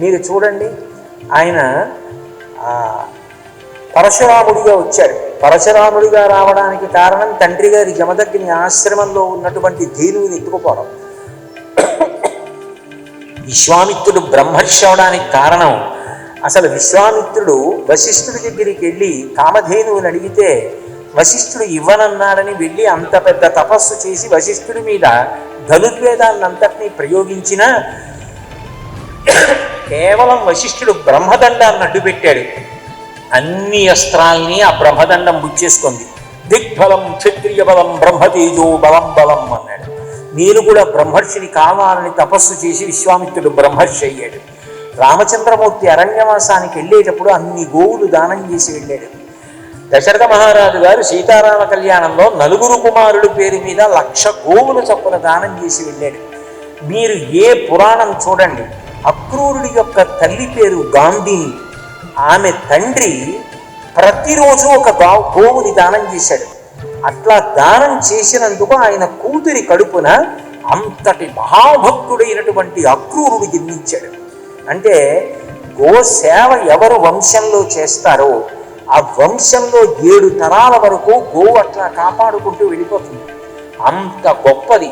మీరు చూడండి. ఆయన పరశురాముడిగా వచ్చాడు పరశురాముడిగా రావడానికి కారణం తండ్రి గారి జమదగ్ని ఆశ్రమంలో ఉన్నటువంటి ధేనువుని ఎత్తుకుపోవడం. విశ్వామిత్రుడు బ్రహ్మర్షి అవడానికి కారణం అసలు విశ్వామిత్రుడు వశిష్ఠుడి దగ్గరికి వెళ్ళి కామధేనువుని అడిగితే వశిష్ఠుడు ఇవ్వనన్నాడని వెళ్ళి అంత పెద్ద తపస్సు చేసి వశిష్ఠుడి మీద ధనుర్వేదాన్నంతటినీ ప్రయోగించిన కేవలం వశిష్ఠుడు బ్రహ్మదండాన్ని అడ్డుపెట్టాడు. అన్ని అస్త్రాల్ని ఆ బ్రహ్మదండం బుచ్చేసుకుంది. దిగ్బలం క్షత్రియ బలం బ్రహ్మతేజో బలం బలం అన్నాడు. నేను కూడా బ్రహ్మర్షిని కావాలని తపస్సు చేసి విశ్వామిత్రుడు బ్రహ్మర్షి అయ్యాడు. రామచంద్రమూర్తి అరణ్యవాసానికి వెళ్ళేటప్పుడు అన్ని గోవులు దానం చేసి వెళ్ళాడు. దశరథ మహారాజు గారు సీతారామ కళ్యాణంలో నలుగురు కుమారుడు పేరు మీద లక్ష గోవుల చొప్పున దానం చేసి వెళ్ళాడు. మీరు ఏ పురాణం చూడండి. అక్రూరుడి యొక్క తల్లి పేరు గాంధీని ఆమె తండ్రి ప్రతిరోజు ఒక గా గోవుని దానం చేశాడు. అట్లా దానం చేసినందుకు ఆయన కూతురి కడుపున అంతటి మహాభక్తుడైనటువంటి అక్రూరుడు జన్మించాడు. అంటే గో సేవ ఎవరు వంశంలో చేస్తారో ఆ వంశంలో ఏడు తరాల వరకు గోవు అట్లా కాపాడుకుంటూ వెళ్ళిపోతుంది. అంత గొప్పది.